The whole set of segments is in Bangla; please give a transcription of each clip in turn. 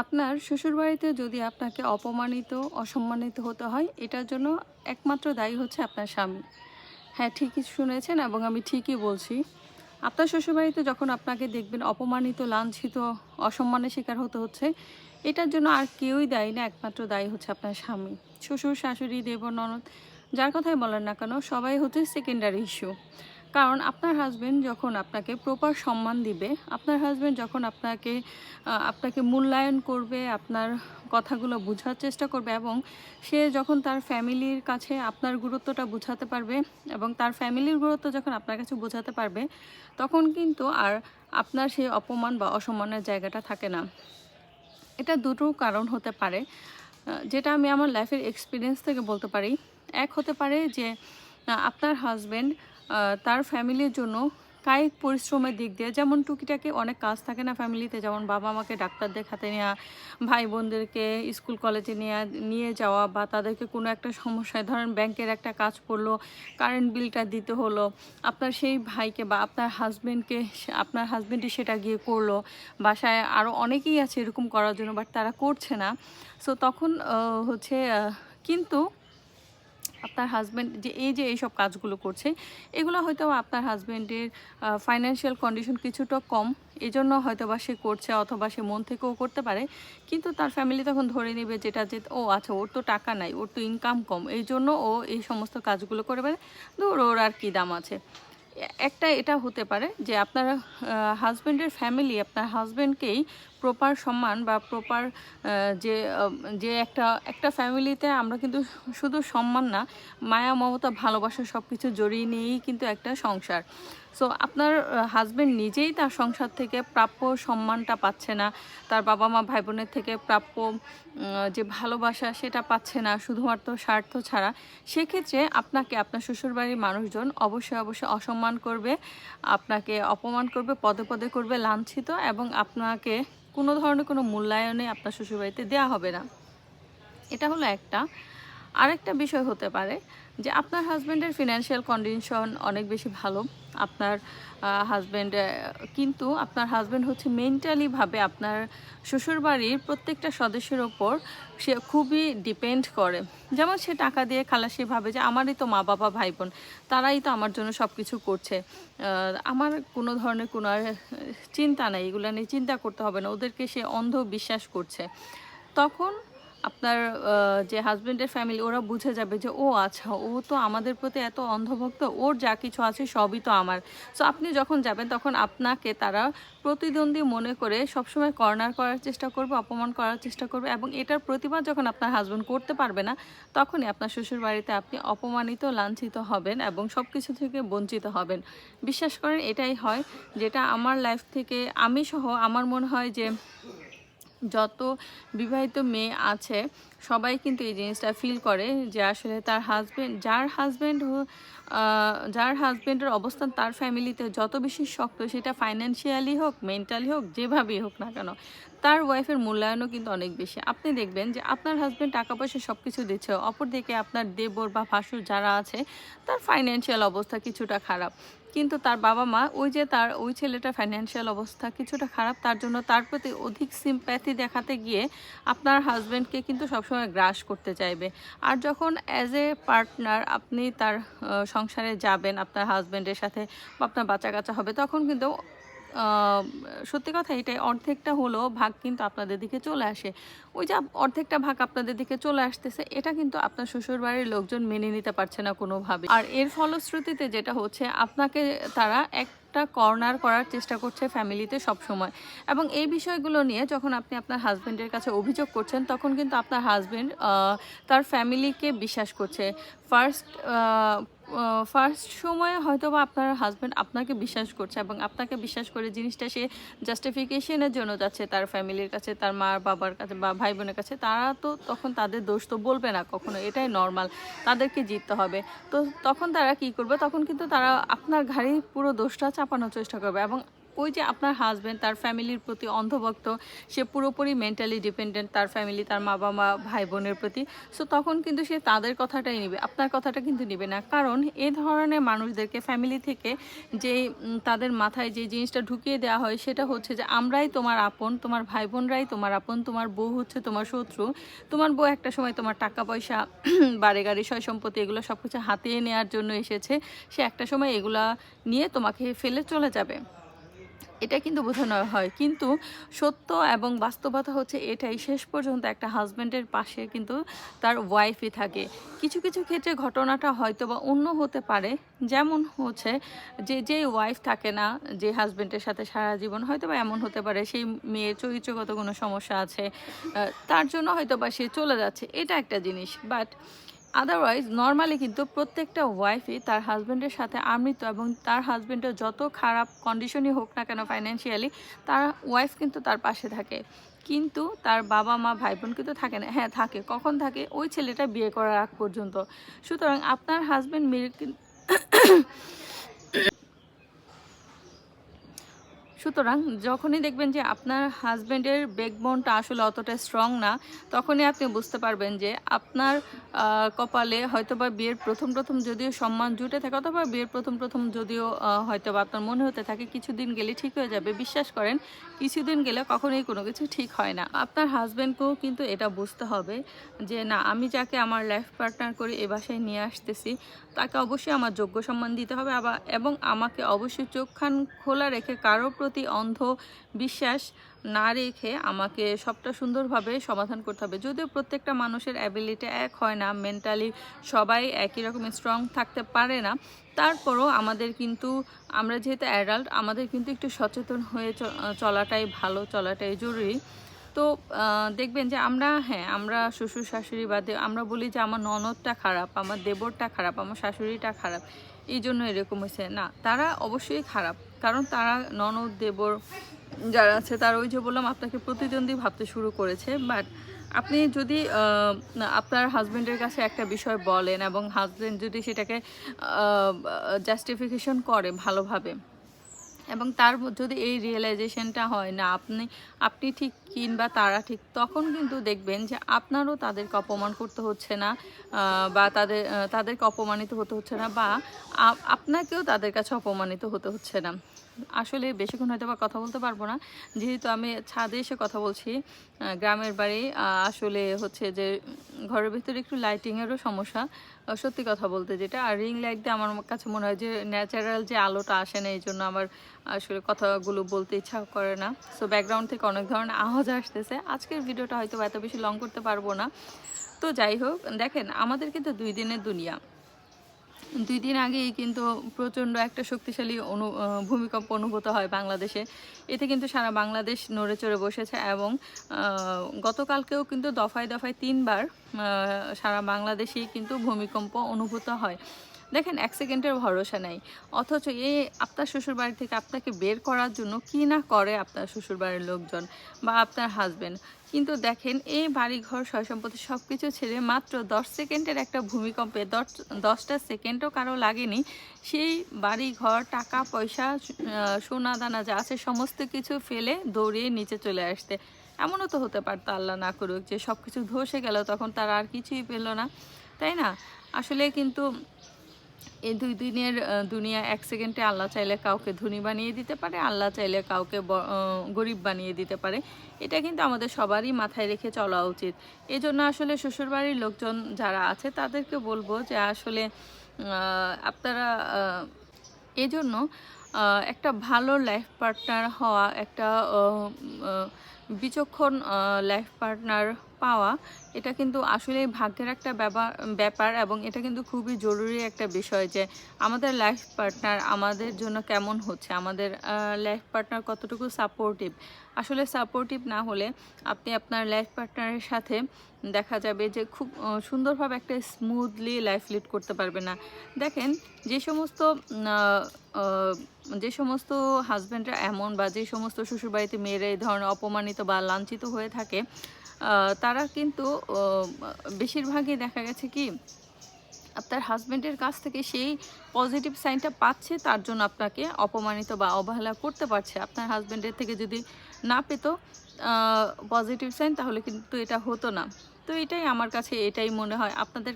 আপনার শ্বশুরবাড়িতে যদি আপনাকে অপমানিত, অসম্মানিত হতে হয়, এটার জন্য একমাত্র দায়ী হচ্ছে আপনার স্বামী। হ্যাঁ ঠিকই শুনেছেন এবং আমি ঠিকই বলছি। আপনার শ্বশুরবাড়িতে যখন আপনাকে দেখবেন অপমানিত, লাঞ্ছিত, অসম্মানের শিকার হতে হচ্ছে, এটার জন্য আর কেউই দায়ী না, একমাত্র দায়ী হচ্ছে আপনার স্বামী। শ্বশুর, শাশুড়ি দেব ননদ, যার কথাই বলেন না কেন, সবাই হচ্ছে সেকেন্ডারি ইস্যু কারণ আপনার হাজবেন্ড যখন আপনাকে প্রপার সম্মান দিবে, আপনার হাজবেন্ড যখন আপনাকে আপনাকে মূল্যায়ন করবে, আপনার কথাগুলো বোঝার চেষ্টা করবে এবং সে যখন তার ফ্যামিলির কাছে আপনার গুরুত্বটা বোঝাতে পারবে এবং তার ফ্যামিলির গুরুত্ব যখন আপনার কাছে বোঝাতে পারবে, তখন কিন্তু আর আপনার সেই অপমান বা অসম্মানের জায়গাটা থাকে না। এটা দুটো কারণ হতে পারে যেটা আমি আমার লাইফের এক্সপিরিয়েন্স থেকে বলতে পারি। এক হতে পারে যে আপনার হাজব্যান্ড তার ফ্যামিলির জন্য কায়িক পরিশ্রমের দিক দিয়ে, যেমন টুকিটাকি অনেক কাজ থাকে না ফ্যামিলিতে, যেমন বাবা মাকে ডাক্তার দেখাতে নেওয়া ভাই বোনদেরকে স্কুল কলেজে নিয়ে নিয়ে যাওয়া বা তাদেরকে কোনো একটা সমস্যায়, ধরেন ব্যাংকের একটা কাজ পড়ল কারেন্ট বিলটা দিতে হলো, আপনার সেই ভাইকে বা আপনার হাজবেন্ডকে আপনার হাজবেন্ডই সেটা গিয়ে করল, বাসায় আরও অনেকেই আছে এরকম করার জন্য বাট তারা করছে না। সো তখন হচ্ছে কিন্তু আপনার হাজব্যান্ড যে এই যে এইসব কাজগুলো করছে, এগুলো হয়তো আপনার হাজব্যান্ডের ফাইন্যান্সিয়াল কন্ডিশন কিছুটা কম। এই জন্য হয়তো বা সে করছে অথবা সে মন থেকেও করতে পারে। কিন্তু তার ফ্যামিলি তখন ধরে নেবে যেটা যে, ও আচ্ছা ওর তো টাকা নাই, ওর তো ইনকাম কম। এই জন্য ও এই সমস্ত কাজগুলো করে পারে ধর, ওর আর কী দাম আছে? একটা এটা হতে পারে যে আপনার হাজব্যান্ডের ফ্যামিলি আপনার হাজব্যান্ডকেই প্রপার সম্মান বা প্রপার যে যে একটা একটা ফ্যামিলিতে আমরা কিন্তু শুধু সম্মান না, মায়া, মমতা, ভালোবাসা সব কিছু জড়িয়ে নিয়েই কিন্তু একটা সংসার। সো আপনার হাজব্যান্ড নিজেই তার সংসার থেকে প্রাপ্য সম্মানটা পাচ্ছে না, তার বাবা মা ভাই বোনের থেকে প্রাপ্য যে ভালোবাসা সেটা পাচ্ছে না, শুধুমাত্র স্বার্থ ছাড়া, সেক্ষেত্রে আপনাকে, আপনার শ্বশুরবাড়ির মানুষজন অবশ্যই অবশ্যই অসম্মান করবে, আপনাকে অপমান করবে, পদে পদে করবে, লাঞ্ছিত এবং আপনাকে কোনো ধরনের কোনো মূল্যায়নে আপনার শ্বশুরবাড়িতে দেওয়া হবে না। এটা হলো একটা। আরেকটা বিষয় হতে পারে যে আপনার হাজব্যান্ডের ফিনান্সিয়াল কন্ডিশন অনেক বেশি ভালো, আপনার হাজব্যান্ড কিন্তু আপনার হাজব্যান্ড হচ্ছে মেন্টালিভাবে আপনার শ্বশুরবাড়ির প্রত্যেকটা সদস্যের ওপর সে খুবই ডিপেন্ড করে। যেমন সে টাকা দিয়ে খালাসি ভাবে যে আমারই তো মা বাবা, ভাই বোন, তারাই তো আমার জন্য সব কিছু করছে আমার কোনো ধরনের কোনো চিন্তা নেই, এগুলো নিয়ে চিন্তা করতে হবে না, ওদেরকে সে অন্ধ বিশ্বাস করছে। তখন আপনার যে হাজবেন্ডের ফ্যামিলি ওরা বুঝে যাবে যে, ও আচ্ছা ও তো আমাদের প্রতি এত অন্ধভক্ত, ওর যা কিছু আছে সবই তো আমার। সো আপনি যখন যাবেন, তখন আপনাকে তারা প্রতিদ্বন্দ্বী মনে করে সবসময় কর্নার করার চেষ্টা করবে, অপমান করার চেষ্টা করবে এবং এটার প্রতিবাদ যখন আপনার হাজবেন্ড করতে পারবে না, তখনই আপনার শ্বশুর বাড়িতে আপনি অপমানিত, লাঞ্ছিত হবেন এবং সব কিছু থেকে বঞ্চিত হবেন। বিশ্বাস করেন, এটাই হয়। যেটা আমার লাইফ থেকে, আমি সহ, আমার মনে হয় যে যত বিবাহিত মেয়ে আছে, সবাই কিন্তু এই জিনিসটা ফিল করে যে আসলে তার হাজবেন্ড যার হাজবেন্ড যার হাজবেন্ডের অবস্থান তার ফ্যামিলিতে যত বেশি শক্ত, সেটা ফাইন্যান্সিয়ালি হোক মেন্টালি হোক, যেভাবেই হোক না কেন, তার ওয়াইফের মূল্যায়নও কিন্তু অনেক বেশি। আপনি দেখবেন যে আপনার হাজবেন্ড টাকা পয়সা সব কিছু দিচ্ছে, অপরদিকে আপনার দেবর বা ভাসুর যারা আছে, তার ফাইন্যান্সিয়াল অবস্থা কিছুটা খারাপ। কিন্তু তার বাবা মা, ওই যে তার, ওই ছেলেটার ফাইন্যান্সিয়াল অবস্থা কিছুটা খারাপ, তার জন্য তার প্রতি অধিক সিম্প্যাথি দেখাতে গিয়ে আপনার হাজব্যান্ডকে কিন্তু সবসময় গ্রাস করতে চাইবে। আর যখন অ্যাজ এ পার্টনার আপনি তার সংসারে যাবেন, আপনার হাজব্যান্ডের সাথে বা আপনার বাচ্চা কাচ্চা হবে, তখন কিন্তু সত্যি কথা এটাই, অর্ধেকটা হলো ভাগ কিন্তু আপনাদের দিকে চলে আসে। ওই যে অর্ধেকটা ভাগ আপনাদের দিকে চলে আসতেছে, এটা কিন্তু আপনার শ্বশুর বাড়ির লোকজন মেনে নিতে পারছে না কোনোভাবে। আর এর ফলশ্রুতিতে যেটা হচ্ছে, আপনাকে তারা একটা কর্নার করার চেষ্টা করছে ফ্যামিলিতে সব সময় এবং এই বিষয়গুলো নিয়ে যখন আপনি আপনার হাজব্যান্ডের কাছে অভিযোগ করছেন, তখন কিন্তু আপনার হাজব্যান্ড তার ফ্যামিলিকে বিশ্বাস করছে। ফার্স্ট ফার্স্ট সময়ে হয়তো বা আপনার হাজব্যান্ড আপনাকে বিশ্বাস করছে এবং আপনাকে বিশ্বাস করে জিনিসটা সে জাস্টিফিকেশনের জন্য যাচ্ছে তার ফ্যামিলির কাছে, তার মা বাবার কাছে বা ভাই বোনের কাছে। তারা তো তখন তাদের দোষ তো বলবে না কখনো এটাই নর্মাল তাদেরকে জিততে হবে। তো তখন তারা কি করবে? তখন কিন্তু তারা আপনার ঘাড়ে পুরো দোষটা চাপানোর চেষ্টা করবে এবং ওই যে আপনার হাজব্যান্ড তার ফ্যামিলির প্রতি অন্ধভক্ত, সে পুরোপুরি মেন্টালি ডিপেন্ডেন্ট তার ফ্যামিলি তার মা বাবা ভাই বোনের প্রতি। সো তখন কিন্তু সে তাদের কথাটাই নেবে, আপনার কথাটা কিন্তু নেবে না। কারণ এ ধরনের মানুষদেরকে ফ্যামিলি থেকে যে তাদের মাথায় যে জিনিসটা ঢুকিয়ে দেওয়া হয়, সেটা হচ্ছে যে, আমরাই তোমার আপন, তোমার ভাই বোনরাই তোমার আপন, তোমার বউ হচ্ছে তোমার শত্রু। তোমার বউ একটা সময় তোমার টাকা পয়সা বাড়ি গাড়ি সয় সম্পত্তি এগুলো সব কিছু হাতিয়ে নেওয়ার জন্য এসেছে। সে একটা সময় এগুলা নিয়ে তোমাকে ফেলে চলে যাবে। এটা কিন্তু বোঝানো হয়। কিন্তু সত্য এবং বাস্তবতা হচ্ছে এটাই। শেষ পর্যন্ত একটা হাজব্যান্ডের পাশে কিন্তু তার ওয়াইফই থাকে। কিছু কিছু ক্ষেত্রে ঘটনাটা হয়তো বা অন্য হতে পারে। যেমন হচ্ছে যে যে ওয়াইফ থাকে না, যে হাজব্যান্ডের সাথে সারা জীবন হয়তো বা এমন হতে পারে, সেই মেয়ের চরিত্রগত কোনো সমস্যা আছে তার জন্য হয়তো বা সে চলে যাচ্ছে। এটা একটা জিনিস। বাট আদারওয়াইজ নর্মালি কিন্তু প্রত্যেকটা ওয়াইফই তার হাজব্যান্ডের সাথে আমৃত এবং তার হাজব্যান্ডের যত খারাপ কন্ডিশনই হোক না কেন ফাইন্যান্সিয়ালি তার ওয়াইফ কিন্তু তার পাশে থাকে। কিন্তু তার বাবা মা ভাই বোন কিন্তু থাকে না। হ্যাঁ থাকে। কখন থাকে? ওই ছেলেটা বিয়ে করার আগ পর্যন্ত। সুতরাং আপনার হাজব্যান্ড মেয়ে কিন- সুতরাং যখনই দেখবেন যে আপনার হাজব্যান্ডের ব্যাকবোনটা আসলে অতটা স্ট্রং না, তখনই আপনি বুঝতে পারবেন যে আপনার কপালে হয়তোবা বিয়ের প্রথম প্রথম যদিও সম্মান জুটে থাকে অথবা বিয়ের প্রথম প্রথম যদিও হয়তো বা আপনার মনে হতে থাকে কিছুদিন গেলে ঠিক হয়ে যাবে। বিশ্বাস করেন, কিছুদিন গেলে কখনোই কোনো কিছু ঠিক হয় না। আপনার হাজব্যান্ডকেও কিন্তু এটা বুঝতে হবে যে না, আমি যাকে আমার লাইফ পার্টনার করে এ বাসায় নিয়ে আসতেছি, তাকে অবশ্যই আমার যোগ্য সম্মান দিতে হবে আবার, এবং আমাকে অবশ্যই চোখখান খোলা রেখে কারোর প্রতি অন্ধ বিশ্বাস না রেখে আমাকে সবটা সুন্দরভাবে সমাধান করতে হবে। যদিও প্রত্যেকটা মানুষের অ্যাবিলিটি এক হয় না মেন্টালি সবাই একই রকম স্ট্রং থাকতে পারে না। তারপরও আমাদের কিন্তু, আমরা যেহেতু অ্যাডাল্ট আমাদের কিন্তু একটু সচেতন হয়ে চলাটাই ভালো, চলাটাই জরুরি। তো দেখবেন যে আমরা হ্যাঁ আমরা শ্বশুর শাশুড়ি বাদে আমরা বলি যে আমার ননদটা খারাপ, আমার দেবরটা খারাপ, আমার শাশুড়িটা খারাপ, এই জন্য এরকম হয়েছে। না, তারা অবশ্যই খারাপ। কারণ তারা ননদ, দেবর যারা আছে, তারা ওই যে বললাম, আপনাকে প্রতিদ্বন্দ্বী ভাবতে শুরু করেছে। বাট আপনি যদি আপনার হাজব্যান্ডের কাছে একটা বিষয় বলেন এবং হাজব্যান্ড যদি সেটাকে জাস্টিফিকেশন করে ভালোভাবে এবং তার যদি এই রিয়েলাইজেশনটা হয় না, আপনি আপনি ঠিক কিংবা তারা ঠিক, তখন কিন্তু দেখবেন যে আপনারও তাদেরকে অপমান করতে হচ্ছে না বা তাদের তাদেরকে অপমানিত হতে হচ্ছে না, বা আপনাকেও তাদের কাছে অপমানিত হতে হচ্ছে না। আসলে বেশিক্ষণ হয়তো বা কথা বলতে পারব না। যেহেতু আমি ছাদে এসে কথা বলছি গ্রামের বাড়ি আসলে হচ্ছে যে ঘরের ভিতরে একটু লাইটিংয়েরও সমস্যা সত্যি কথা বলতে যেটা, আর রিং লাইট দিয়ে আমার কাছে মনে হয় যে ন্যাচারাল যে আলোটা আসে না, এই জন্য আমার আসলে কথাগুলো বলতে ইচ্ছা করে না। সো ব্যাকগ্রাউন্ড থেকে অনেক ধরনের আওয়াজ আসতেছে। আজকের ভিডিওটা হয়তো এত বেশি লং করতে পারব না। তো যাই হোক, দেখেন, আমাদের কিন্তু দুই দিনের দুনিয়া। দুই দিন আগেই কিন্তু প্রচণ্ড একটা শক্তিশালী অনু ভূমিকম্প অনুভূত হয় বাংলাদেশে। এতে কিন্তু সারা বাংলাদেশ নড়ে চড়ে বসেছে এবং গতকালকেও কিন্তু দফায় দফায় তিনবার সারা বাংলাদেশেই কিন্তু ভূমিকম্প অনুভূত হয়। দেখেন, এক সেকেন্ডের ভরসা নাই। অথচ এই আপনার শ্বশুরবাড়ি থেকে আপনাকে বের করার জন্য কি না করে আপনার শ্বশুরবাড়ির লোকজন বা আপনার হাজবেন্ড কিন্তু দেখেন, এই বাড়িঘর সয় সম্পত্তি সব কিছু ছেড়ে মাত্র দশ সেকেন্ডের একটা ভূমিকম্পে, দশ, দশটা সেকেন্ডও কারও লাগেনি। সেই বাড়িঘর, টাকা, পয়সা সোনা দানা যা আছে, সমস্ত কিছু ফেলে দৌড়িয়ে নিচে চলে আসতে। এমনও তো হতে পারতো, আল্লাহ না করুক যে সব কিছু ধসে গেল, তখন তারা আর কিছুই পেল না। তাই না? আসলে কিন্তু এই দুই দিনের দুনিয়া এক সেকেন্ডে আল্লাহ চাইলে কাউকে ধনী বানিয়ে দিতে পারে আল্লাহ চাইলে কাউকে গরিব বানিয়ে দিতে পারে। এটা কিন্তু আমাদের সবারই মাথায় রেখে চলা উচিত। এই জন্য আসলে শ্বশুরবাড়ির লোকজন যারা আছে তাদেরকে বলব যে আসলে আপনারা আহ, এই জন্য একটা ভালো লাইফ পার্টনার হওয়া একটা বিচক্ষণ লাইফ পার্টনার পাওয়া, এটা কিন্তু আসলে ভাগ্যের একটা ব্যাপার এবং এটা কিন্তু খুবই জরুরি একটা বিষয় যে আমাদের লাইফ পার্টনার আমাদের জন্য কেমন হচ্ছে, আমাদের লাইফ পার্টনার কতটুকু সাপোর্টিভ আসলে সাপোর্টিভ না হলে আপনি আপনার লাইফ পার্টনারের সাথে দেখা যাবে যে খুব সুন্দরভাবে একটা স্মুথলি লাইফ লিড করতে পারবে না। দেখেন যে সমস্ত যে সমস্ত হাজব্যান্ডরা এমন বা যে সমস্ত শ্বশুরবাড়িতে মেয়েরা এই ধরনের অপমানিত বা লাঞ্ছিত হয়ে থাকে তারা কিন্তু বেশিরভাগই দেখা গেছে কি আপনার হাজব্যান্ডের কাছ থেকে সেই পজিটিভ সাইনটা পাচ্ছে, তার জন্য আপনাকে অপমানিত বা অবহেলা করতে পারছে। আপনার হাজব্যান্ডের থেকে যদি না পেত পজিটিভ সাইন তাহলে কিন্তু এটা হতো না। তো এটাই আমার কাছে এটাই মনে হয়। আপনাদের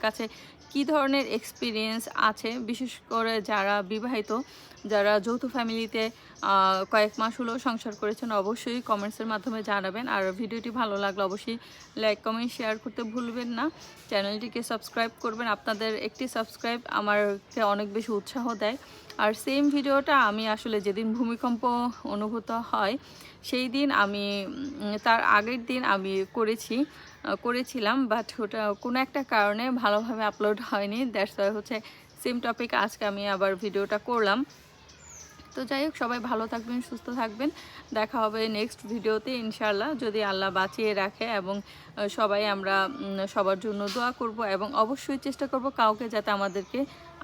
কাছে- কি ধরনের এক্সপিরিয়েন্স আছে? বিশেষ করে যারা বিবাহিত, যারা যৌথ ফ্যামিলিতে কয়েক মাস হলেও সংসার করেছেন, অবশ্যই কমেন্টসের মাধ্যমে জানাবেন। আর ভিডিওটি ভালো লাগলে অবশ্যই লাইক কমেন্ট শেয়ার করতে ভুলবেন না। চ্যানেলটিকে সাবস্ক্রাইব করবেন। আপনাদের একটি সাবস্ক্রাইব আমারকে অনেক বেশি উৎসাহ দেয়। আর সেম ভিডিওটা আমি আসলে যেদিন ভূমিকম্প অনুভূত হয়, সেই দিন আমি তার আগের দিন আমি করেছি করেছিলাম বাট ওটা কোনো একটা কারণে ভালোভাবে আপলোড হয়নি। দ্যাটস হচ্ছে সেম টপিক আজকে আমি আবার ভিডিওটা করলাম। তো যাই হোক, সবাই ভালো থাকবেন, সুস্থ থাকবেন। দেখা হবে নেক্সট ভিডিওতে ইনশাল্লাহ যদি আল্লাহ বাঁচিয়ে রাখে এবং সবাই আমরা সবার জন্য দোয়া করব এবং অবশ্যই চেষ্টা করব কাউকে যাতে আমাদেরকে,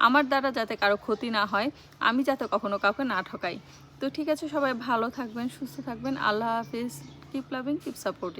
আমার দ্বারা যাতে কারও ক্ষতি না হয়। আমি যাতে কখনো কাউকে না ঠকাই। তো ঠিক আছে সবাই ভালো থাকবেন সুস্থ থাকবেন। আল্লাহ হাফিজ। Keep loving keep supporting